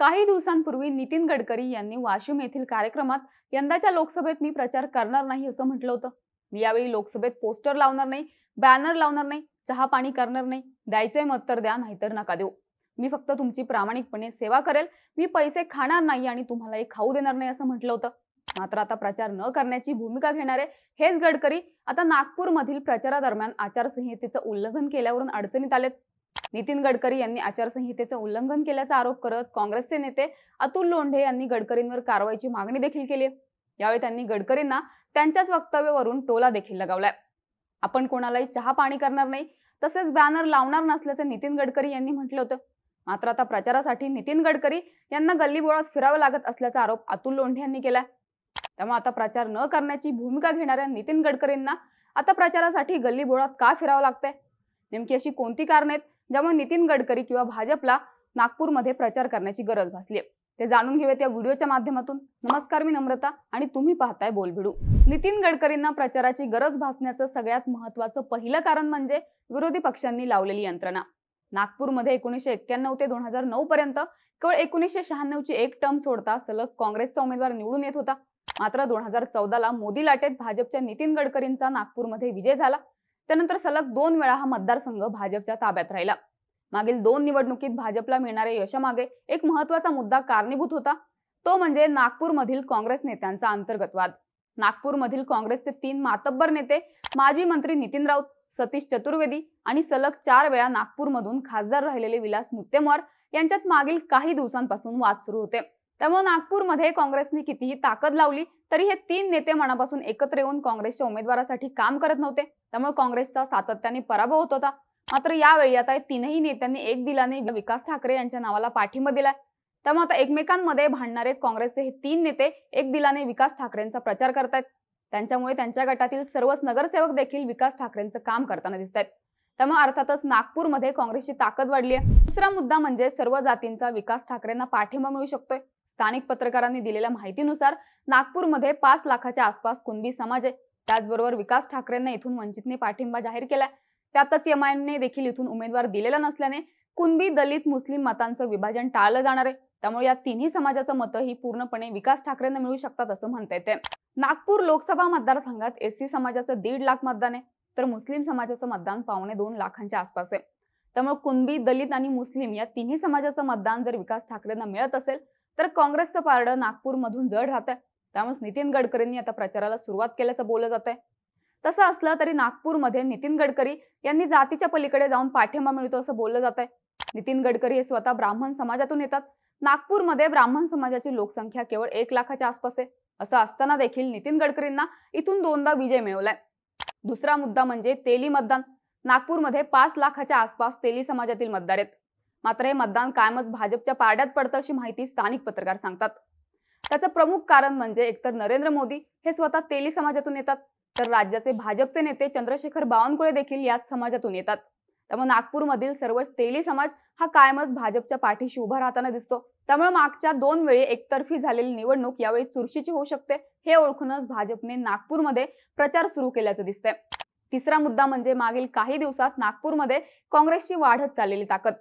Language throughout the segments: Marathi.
काही दिवसांपूर्वी नितीन गडकरी यांनी वाशिम येथील कार्यक्रमात यंदाच्या लोकसभेत मी प्रचार करणार नाही असं म्हटलं होतं. मी यावेळी लोकसभेत पोस्टर लावणार नाही बॅनर लावणार नाही चहा पाणी करणार नाही द्यायचंय मत तर द्या नाहीतर नका देऊ. मी फक्त तुमची प्रामाणिकपणे सेवा करेल मी पैसे खाणार नाही आणि तुम्हाला एक खाऊ देणार नाही असं म्हटलं होतं. मात्र आता प्रचार न करण्याची भूमिका घेणारे हेच गडकरी आता नागपूरमधील प्रचारादरम्यान आचारसंहितेचं उल्लंघन केल्यावरून अडचणीत आलेत. नितीन गडकरी यांनी आचारसंहितेचं उल्लंघन केल्याचा आरोप करत काँग्रेसचे नेते अतुल लोंढे यांनी गडकरींवर कारवाईची मागणी देखील केली आहे. यावेळी त्यांनी गडकरींना त्यांच्याच वक्तव्यावरून टोला देखील लगावलाय. आपण कोणालाही चहा पाणी करणार नाही तसेच बॅनर लावणार नसल्याचं नितीन गडकरी यांनी म्हटलं होतं. मात्र आता प्रचारासाठी नितीन गडकरी यांना गल्लीबोळात फिरावं लागत असल्याचा आरोप अतुल लोंढे यांनी केलाय. त्यामुळे आता प्रचार न करण्याची भूमिका घेणाऱ्या नितीन गडकरींना आता प्रचारासाठी गल्लीबोळात का फिरावं लागतंय? नेमकी अशी कोणती कारणे आहेत? ज्यामुळे नितीन गडकरी किंवा भाजपला नागपूरमध्ये प्रचार करण्याची गरज भासली ते जाणून घेऊयात या व्हिडिओच्या माध्यमातून. नमस्कार मी नम्रता आणि तुम्ही पाहताय बोलभिडू नितीन गडकरींना प्रचाराची गरज भासण्याचं सगळ्यात महत्वाचं पहिलं कारण म्हणजे विरोधी पक्षांनी लावलेली यंत्रणा. नागपूरमध्ये एकोणीसशे एक्क्याण्णव ते दोन हजार नऊ पर्यंत केवळ एकोणीसशे शहाण्णवची एक टर्म सोडता सलग काँग्रेसचा उमेदवार निवडून येत होता. मात्र दोन हजार चौदाला मोदी लाटेत भाजपच्या नितीन गडकरींचा नागपूरमध्ये विजय झाला. त्यानंतर सलग दोन वेळा हा मतदारसंघ भाजपच्या ताब्यात राहिला. मागील दोन निवडणुकीत भाजपला मिळणाऱ्या यशामागे एक महत्त्वाचा मुद्दा कारणीभूत होता. तो म्हणजे नागपूरमधील काँग्रेस नेत्यांचा अंतर्गतवाद. नागपूरमधील काँग्रेसचे तीन मातब्बर नेते माजी मंत्री नितीन राऊत सतीश चतुर्वेदी आणि सलग चार वेळा नागपूरमधून खासदार राहिलेले विलास मुत्तेमवार यांच्यात मागील काही दिवसांपासून वाद सुरू होते. त्यामुळे नागपूरमध्ये काँग्रेसने कितीही ताकद लावली तरी हे तीन नेते मनापासून एकत्र येऊन काँग्रेसच्या उमेदवारासाठी काम करत नव्हते. त्यामुळे काँग्रेसचा सातत्याने पराभव होत होता. मात्र यावेळी आता तीनही नेत्यांनी एक दिलाने विकास ठाकरे यांच्या नावाला पाठिंबा दिलाय. त्यामुळे आता एकमेकांमध्ये भांडणारे काँग्रेसचे हे तीन नेते एक दिलाने विकास ठाकरेंचा प्रचार करतायत. त्यांच्यामुळे त्यांच्या गटातील सर्वच नगरसेवक देखील विकास ठाकरेंचं काम करताना दिसत आहेत त्यामुळे अर्थातच नागपूरमध्ये काँग्रेसची ताकद वाढली आहे. दुसरा मुद्दा म्हणजे सर्व जातींचा विकास ठाकरेंना पाठिंबा मिळू शकतोय. स्थानिक पत्रकारांनी दिलेल्या माहितीनुसार नागपूरमध्ये पाच लाखाच्या आसपास कुणबी समाज आहे. त्याचबरोबर विकास ठाकरेंना इथून वंचितने पाठिंबा जाहीर केलाय. त्यातच एमआयएमने देखील इथून उमेदवार दिलेला नसल्याने कुणबी दलित मुस्लिम मतांचं विभाजन टाळलं जाणार आहे. त्यामुळे या तिन्ही समाजाचं मतही पूर्णपणे विकास ठाकरेंना मिळू शकतात असं म्हणता येते नागपूर लोकसभा मतदारसंघात एससी समाजाचं दीड लाख मतदान आहे तर मुस्लिम समाजाचं मतदान पावणे दोन लाखांच्या आसपास आहे. त्यामुळे कुणबी दलित आणि मुस्लिम या तिन्ही समाजाचं मतदान जर विकास ठाकरेंना मिळत असेल तर काँग्रेसचं पारडं नागपूरमधून जड राहत आहे त्यामुळे नितीन गडकरींनी आता प्रचाराला सुरुवात केल्याचं बोललं जात आहे तसं असलं तरी नागपूरमध्ये नितीन गडकरी यांनी जातीच्या पलीकडे जाऊन पाठिंबा मिळतो असं बोललं जात आहे नितीन गडकरी हे स्वतः ब्राह्मण समाजातून येतात. नागपूरमध्ये ब्राह्मण समाजाची लोकसंख्या केवळ एक लाखाच्या आसपास आहे. असं असताना देखील नितीन गडकरींना इथून दोनदा विजय मिळवलाय. दुसरा मुद्दा म्हणजे तेली मतदान. नागपूरमध्ये पाच लाखाच्या आसपास तेली समाजातील मतदार आहेत. मात्र हे मतदान कायमच भाजपच्या पारड्यात पडतं अशी माहिती स्थानिक पत्रकार सांगतात. त्याचं प्रमुख कारण म्हणजे एकतर नरेंद्र मोदी हे स्वतः तेली समाजातून येतात. तर राज्याचे भाजपचे नेते चंद्रशेखर बावनकुळे देखील याच समाजातून येतात. त्यामुळे नागपूरमधील सर्वच तेली समाज हा कायमच भाजपच्या पाठीशी उभा राहताना दिसतो. त्यामुळे मागच्या दोन वेळी एकतर्फी झालेली निवडणूक यावेळी चुरशीची होऊ शकते हे ओळखूनच भाजपने नागपूरमध्ये प्रचार सुरू केल्याचं दिसतंय. तिसरा मुद्दा म्हणजे मागील काही दिवसात नागपूरमध्ये काँग्रेसची वाढत चाललेली ताकद.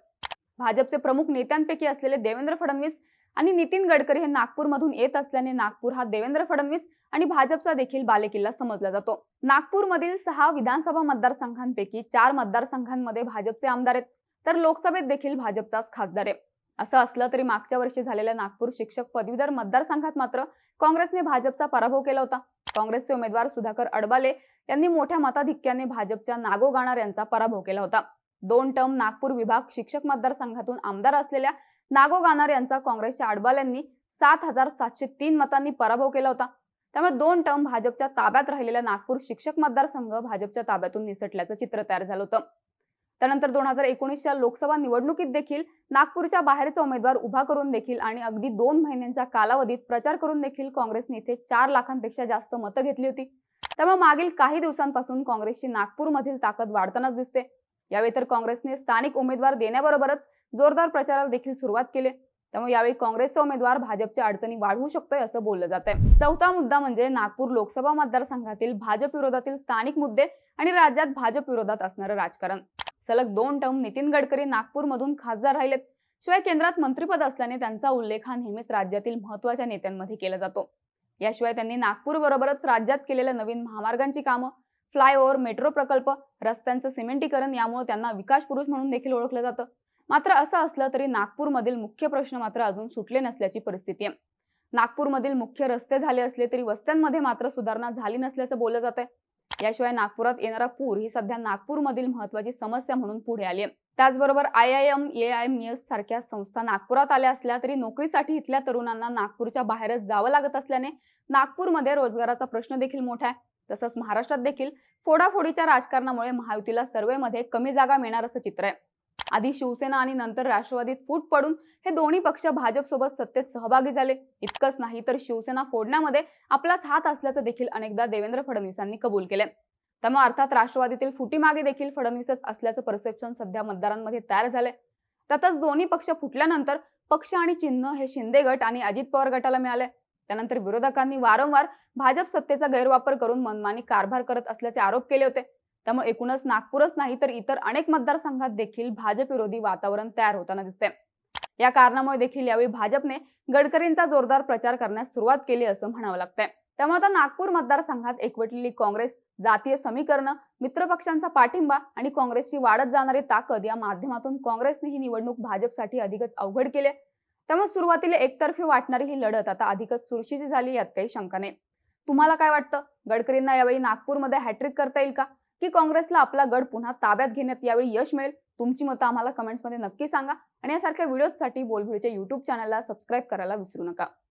भाजपचे प्रमुख नेत्यांपैकी असलेले देवेंद्र फडणवीस आणि नितीन गडकरी हे नागपूरमधून येत असल्याने नागपूर हा देवेंद्र फडणवीस आणि भाजपचा देखील बालेकिल्ला समजला जातो. नागपूरमधील सहा विधानसभा मतदारसंघांपैकी चार मतदारसंघांमध्ये भाजपचे आमदार आहेत. तर लोकसभेत देखील भाजपचाच खासदार आहे. असं असलं तरी मागच्या वर्षी झालेल्या नागपूर शिक्षक पदवीधर मतदारसंघात मात्र काँग्रेसने भाजपचा पराभव केला होता. काँग्रेसचे उमेदवार सुधाकर अडबाले यांनी मोठ्या मताधिक्याने भाजपच्या नागो गाणार यांचा पराभव केला होता. दोन टर्म नागपूर विभाग शिक्षक मतदारसंघातून आमदार असलेल्या नागो गाणार यांचा काँग्रेसच्या अडबाल्यांनी सात हजार सातशे तीन मतांनी पराभव केला होता. त्यामुळे दोन टर्म भाजपच्या ताब्यात राहिलेला नागपूर शिक्षक मतदारसंघ भाजपच्या ताब्यातून निसटल्याचं चित्र तयार झालं होतं. त्यानंतर दोन हजार एकोणीसच्या लोकसभा निवडणुकीत देखील नागपूरच्या बाहेरचा उमेदवार उभा करून देखील आणि अगदी दोन महिन्यांच्या कालावधीत प्रचार करून देखील काँग्रेस नेते चार लाखांपेक्षा जास्त मतं घेतली होती. त्यामुळे मागील काही दिवसांपासून काँग्रेसची नागपूरमधील ताकद वाढतानाच दिसते. यावेळी तर काँग्रेसने स्थानिक उमेदवार देण्याबरोबरच जोरदार प्रचाराला देखील सुरुवात केली. त्यामुळे यावेळी काँग्रेसचा उमेदवार भाजपच्या अडचणी वाढवू शकतोय असं बोललं जात आहे चौथा मुद्दा म्हणजे नागपूर लोकसभा मतदारसंघातील भाजप विरोधातील स्थानिक मुद्दे आणि राज्यात भाजप विरोधात असणारं राजकारण. सलग दोन टर्म नितीन गडकरी नागपूरमधून खासदार राहिलेत. शिवाय केंद्रात मंत्रीपद असल्याने त्यांचा उल्लेख हा नेहमीच राज्यातील महत्त्वाच्या नेत्यांमध्ये केला जातो. याशिवाय त्यांनी नागपूर बरोबरच राज्यात केलेल्या नवीन महामार्गांची कामं फ्लायओव्हर मेट्रो प्रकल्प रस्त्यांचं सिमेंटीकरण यामुळे त्यांना विकास पुरुष म्हणून देखील ओळखलं जातं. मात्र असं असलं तरी नागपूरमधील मुख्य प्रश्न मात्र अजून सुटले नसल्याची परिस्थिती आहे. नागपूरमधील मुख्य रस्ते झाले असले तरी वस्त्यांमध्ये मात्र सुधारणा झाली नसल्याचं बोललं जात आहे याशिवाय नागपुरात येणारा पूर ही सध्या नागपूरमधील महत्वाची समस्या म्हणून पुढे आली आहे. त्याचबरोबर I I M A I M S सारख्या संस्था नागपुरात आल्या असल्या तरी नोकरीसाठी इथल्या तरुणांना नागपूरच्या बाहेरच जावं लागत असल्याने नागपूरमध्ये रोजगाराचा प्रश्न देखील मोठा आहे. तसंच महाराष्ट्रात देखील फोडाफोडीच्या राजकारणामुळे महायुतीला सर्वेमध्ये कमी जागा मिळणार असं चित्र आहे. आधी शिवसेना आणि नंतर राष्ट्रवादीत फूट पडून हे दोन्ही पक्ष भाजपसोबत सत्तेत सहभागी झाले. इतकंच नाही तर शिवसेना फोडण्यामध्ये आपलाच हात असल्याचं देखील अनेकदा देवेंद्र फडणवीसांनी कबूल केले त्यामुळे अर्थात राष्ट्रवादीतील फुटीमागे देखील फडणवीसच असल्याचं परसेप्शन सध्या मतदारांमध्ये तयार झालंय. त्यातच दोन्ही पक्ष फुटल्यानंतर पक्ष आणि चिन्ह हे शिंदे गट आणि अजित पवार गटाला मिळाले त्यानंतर विरोधकांनी वारंवार भाजप सत्तेचा गैरवापर करून मनमानी कारभार करत असल्याचे आरोप केले होते. त्यामुळे एकूणच नागपूरच नाही तर इतर अनेक मतदारसंघात देखील भाजप विरोधी वातावरण तयार होताना दिसते. या कारणामुळे देखील यावेळी भाजपने गडकरींचा जोरदार प्रचार करण्यास सुरुवात केली असं म्हणावं लागतंय. त्यामुळे आता नागपूर मतदारसंघात एकवटलेली काँग्रेस जातीय समीकरणं मित्रपक्षांचा पाठिंबा आणि काँग्रेसची वाढत जाणारी ताकद या माध्यमातून काँग्रेसने ही निवडणूक भाजपसाठी अधिकच अवघड केली त्यामुळे सुरुवातीला एकतर्फी वाटणारी ही लढत आता अधिकच चुरशीची झाली यात काही शंका नाही. तुम्हाला काय वाटतं? गडकरींना यावेळी नागपूरमध्ये हॅट्रिक करता येईल का? की काँग्रेसला आपला गड पुन्हा ताब्यात घेण्यात यावेळी यश मिळेल? तुमची मतं आम्हाला कमेंट्समध्ये नक्की सांगा. आणि यासारख्या व्हिडिओजसाठी बोलभिडच्या युट्यूब चॅनलला सबस्क्राईब करायला विसरू नका.